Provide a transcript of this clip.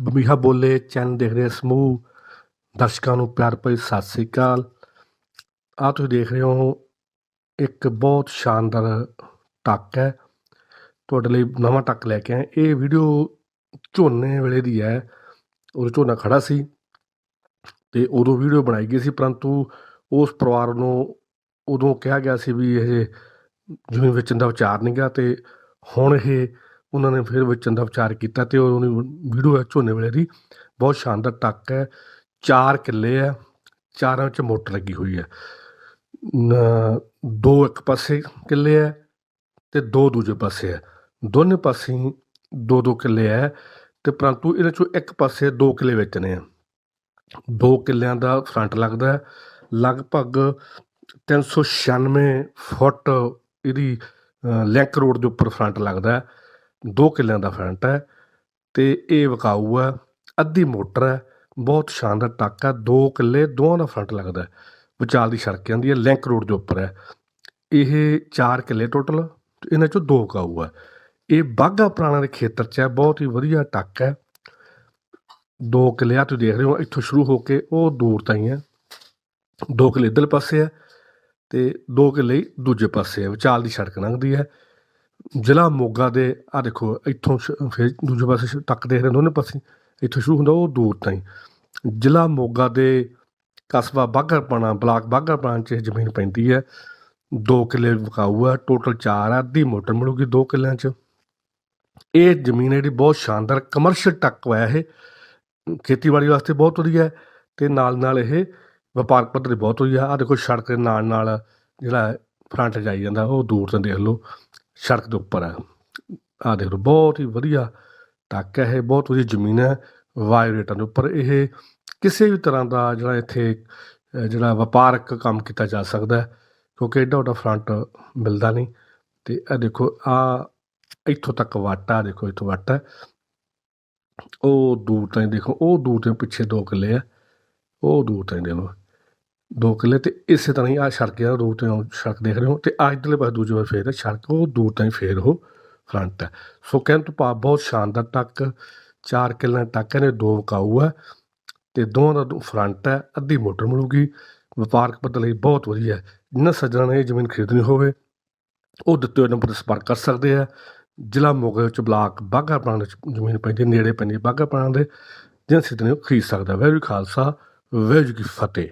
ਬਮੀਹਾ ਬੋਲੇ ਚੈਨਲ ਦੇਖ ਰਹੇ ਸਮੂਹ, ਦਰਸ਼ਕਾਂ ਨੂੰ ਪਿਆਰ ਭਰੀ ਸਤਿ ਸ੍ਰੀ ਅਕਾਲ। ਆ ਤੁਸੀਂ ਦੇਖ ਰਹੇ ਹੋ, ਇੱਕ ਬਹੁਤ ਸ਼ਾਨਦਾਰ ਟੱਕ ਹੈ। ਤੁਹਾਡੇ ਲਈ ਨਵਾਂ ਟੱਕ ਲੈ ਕੇ ਆਏ ਇਹ ਵੀਡੀਓ ਝੋਨੇ ਵੇਲੇ ਦੀ ਹੈ। ਉਦੋਂ ਝੋਨਾ ਖੜਾ ਸੀ ਤੇ ਉਦੋਂ ਵੀਡੀਓ ਬਣਾਈ ਗਈ ਸੀ, ਪਰੰਤੂ ਉਸ ਪਰਿਵਾਰ ਨੂੰ ਉਦੋਂ ਕਿਹਾ ਗਿਆ ਸੀ ਵੀ ਇਹ ਜ਼ਮੀਨ ਵੇਚਣ ਦਾ ਵਿਚਾਰ ਨਹੀਂ ਗਿਆ ਤੇ ਹੁਣ ਇਹ ਉਹਨਾਂ ਨੇ ਫਿਰ ਵੇਚਣ ਦਾ ਵਿਚਾਰ ਕੀਤਾ ਤੇ ਉਹਦੀ ਵੀਡੀਓ ਹੈ ਝੋਨੇ ਵੇਲੇ ਦੀ। ਬਹੁਤ ਸ਼ਾਨਦਾਰ ਟੱਕ ਹੈ, ਚਾਰ ਕਿੱਲੇ ਹੈ, ਚਾਰਾਂ ਵਿੱਚ ਮੋਟਰ ਲੱਗੀ ਹੋਈ ਹੈ। ਦੋ ਇੱਕ ਪਾਸੇ ਕਿੱਲੇ ਹੈ ਤੇ ਦੋ ਦੂਜੇ ਪਾਸੇ ਹੈ। ਦੋਨੇ ਪਾਸੇ ਹੀ ਦੋ ਦੋ ਕਿੱਲੇ ਹੈ ਤੇ ਪਰੰਤੂ ਇਹਨਾਂ ਚੋਂ ਇੱਕ ਪਾਸੇ ਦੋ ਕਿੱਲੇ ਵੇਚਣੇ ਆ ਦੋ ਕਿੱਲਿਆਂ ਦਾ ਫਰੰਟ ਲੱਗਦਾ ਹੈ, ਲਗਭਗ 396 ਫੁੱਟ ਇਹਦੀ ਲਿੰਕ ਰੋਡ ਦੇ ਉੱਪਰ ਫਰੰਟ ਲੱਗਦਾ ਹੈ। ਦੋ ਕਿੱਲਿਆਂ ਦਾ ਫਰੰਟ ਹੈ ਅਤੇ ਇਹ ਵਿਕਾਊ ਹੈ, ਅੱਧੀ ਮੋਟਰ ਹੈ, ਬਹੁਤ ਸ਼ਾਨਦਾਰ ਟੱਕ ਹੈ, ਦੋ ਕਿੱਲੇ ਦੋਵਾਂ ਦਾ ਫਰੰਟ ਲੱਗਦਾ ਵਿਚਾਲ ਦੀ ਸੜਕ ਜਾਂਦੀ ਹੈ, ਲਿੰਕ ਰੋਡ ਦੇ ਉੱਪਰ ਹੈ। ਇਹ 4 ਕਿੱਲੇ ਟੋਟਲ, ਇਹਨਾਂ ਚੋਂ ਦੋ ਵਿਕਾਊ ਹੈ। ਇਹ ਬਾਗਾ ਪੁਰਾਣਾ ਦੇ ਖੇਤਰ 'ਚ ਹੈ, ਬਹੁਤ ਹੀ ਵਧੀਆ ਟੱਕ ਹੈ। ਦੋ ਕਿੱਲੇ ਆ, ਤੁਸੀਂ ਦੇਖ ਰਹੇ ਹੋ, ਇੱਥੋਂ ਸ਼ੁਰੂ ਹੋ ਕੇ ਉਹ ਦੂਰ ਤਾਈਂ ਹੈ। ਦੋ ਕਿੱਲੇ ਇੱਧਰ ਪਾਸੇ ਹੈ ਤੇ ਦੋ ਕਿੱਲੇ ਦੂਜੇ ਪਾਸੇ ਹੈ, ਵਿਚਾਲ ਦੀ ਸੜਕ ਲੰਘਦੀ ਹੈ। ਜ਼ਿਲ੍ਹਾ ਮੋਗਾ ਦੇ ਆ ਦੇਖੋ, ਇੱਥੋਂ ਸ਼- ਫਿਰ ਦੂਜੇ ਪਾਸੇ ਸ਼- ਟੱਕ ਦੇਖ ਦੋਨੇ ਪਾਸੇ ਇੱਥੋਂ ਸ਼ੁਰੂ ਹੁੰਦਾ ਉਹ ਦੂਰ ਤਾਈਂ। ਜ਼ਿਲ੍ਹਾ ਮੋਗਾ ਦੇ ਕਸਬਾ ਬਾਘਰਪਾਣਾ, ਬਲਾਕ ਬਾਘਰਪਾਣਾ 'ਚ ਇਹ ਜ਼ਮੀਨ ਪੈਂਦੀ ਹੈ। ਦੋ ਕਿੱਲੇ ਵਿਕਾਊ ਹੈ, ਟੋਟਲ 4 ਹੈ, ਅੱਧੀ ਮੋਟਰ ਮਿਲੂਗੀ ਦੋ ਕਿੱਲਿਆਂ 'ਚ। ਇਹ ਜ਼ਮੀਨ ਜਿਹੜੀ ਬਹੁਤ ਸ਼ਾਨਦਾਰ ਕਮਰਸ਼ੀਅਲ ਟੱਕ ਹੋਇਆ ਇਹ। ਖੇਤੀਬਾੜੀ ਵਾਸਤੇ ਬਹੁਤ ਵਧੀਆ ਹੈ ਤੇ ਨਾਲ ਨਾਲ ਇਹ ਵਪਾਰਕ ਪੱਧਰ ਤੇ ਬਹੁਤ ਵਧੀਆ ਆ ਦੇਖੋ ਸੜਕ ਦੇ ਨਾਲ ਨਾਲ ਜਿਹੜਾ ਫਰੰਟ ਜਾਈ ਜਾਂਦਾ, ਉਹ ਦੂਰ ਤੋਂ ਦੇਖ ਲਓ। ਸੜਕ ਦੇ ਉੱਪਰ ਹੈ। ਆ ਦੇਖ ਲਓ, ਬਹੁਤ ਹੀ ਵਧੀਆ ਟੱਕ ਹੈ ਇਹ, ਬਹੁਤ ਵਧੀਆ ਜ਼ਮੀਨ ਹੈ, ਵਾਇਰੇਟਾਂ ਦੇ ਉੱਪਰ। ਇਹ ਕਿਸੇ ਵੀ ਤਰ੍ਹਾਂ ਦਾ ਜਿਹੜਾ ਇੱਥੇ ਜਿਹੜਾ ਵਪਾਰਕ ਕੰਮ ਕੀਤਾ ਜਾ ਸਕਦਾ ਹੈ, ਕਿਉਂਕਿ ਐਡਾ ਵੱਡਾ ਫਰੰਟ ਮਿਲਦਾ ਨਹੀਂ। ਤੇ ਇਹ ਦੇਖੋ ਆ ਇੱਥੋਂ ਤੱਕ ਵੱਟ ਆ, ਦੇਖੋ ਇੱਥੋਂ ਵੱਟ ਹੈ। ਉਹ ਦੂਰ ਤਾਈਂ ਦੇਖੋ, ਉਹ ਦੂਰ ਤੋਂ ਪਿੱਛੇ ਦੋ ਕਿੱਲੇ ਆ। ਉਹ ਦੂਰ ਤਾਈਂ ਦੇਖੋ। ਦੋ ਕਿੱਲੇ ਤੇ ਇਸੇ ਤਰ੍ਹਾਂ ਹੀ ਆ ਸੜਕ ਆ ਦੂਰ ਤੋਂ ਸੜਕ ਦੇਖ ਰਹੇ ਹੋ ਤੇ ਆ ਇੱਧਰਲੇ ਪਾਸੇ ਦੂਜੇ ਪਾਸੇ ਫੇਰ ਸੜਕ ਉਹ ਦੂਰ ਤਾਈਂ ਫੇਰ ਉਹ ਫਰੰਟ ਹੈ ਸੋ ਕਹਿਣ ਤੋਂ ਭਾਵ ਬਹੁਤ ਸ਼ਾਨਦਾਰ ਟੱਕ ਚਾਰ ਕਿੱਲਿਆਂ ਟੱਕ ਨੇ ਦੋ ਵਿਕਾਊ ਹੈ ਤੇ ਦੋਵਾਂ ਦਾ ਫਰੰਟ ਹੈ ਅੱਧੀ ਮੋਟਰ ਮਿਲੂਗੀ ਵਪਾਰਕ ਪੱਧਰ ਲਈ ਬਹੁਤ ਵਧੀਆ। ਹੈ ਜਿਨ੍ਹਾਂ ਸੱਜਣਾਂ ਨੇ ਇਹ ਜ਼ਮੀਨ ਖਰੀਦਣੀ ਹੋਵੇ ਉਹ ਦਿੱਤੇ ਹੋਏ ਨੰਬਰ ਤੇ ਸੰਪਰਕ ਕਰ ਸਕਦੇ ਆ। ਜ਼ਿਲ੍ਹਾ ਮੋਗੇ ਵਿੱਚ ਬਲਾਕ ਬਾਘਾ ਪ੍ਰਾਂਤ ਵਿੱਚ ਜ਼ਮੀਨ ਪੈਂਦੀ ਹੈ, ਨੇੜੇ ਪੈਂਦੀ ਬਾਘਾ ਪ੍ਰਾਂਤ ਦੇ ਜਿਨ੍ਹਾਂ ਸਿੱਧੇ ਨੇ ਖਰੀਦ ਸਕਦਾ ਵੈਰੂ ਖਾਲਸਾ ਵੈਰੂ ਕੀ ਫਤਿਹ।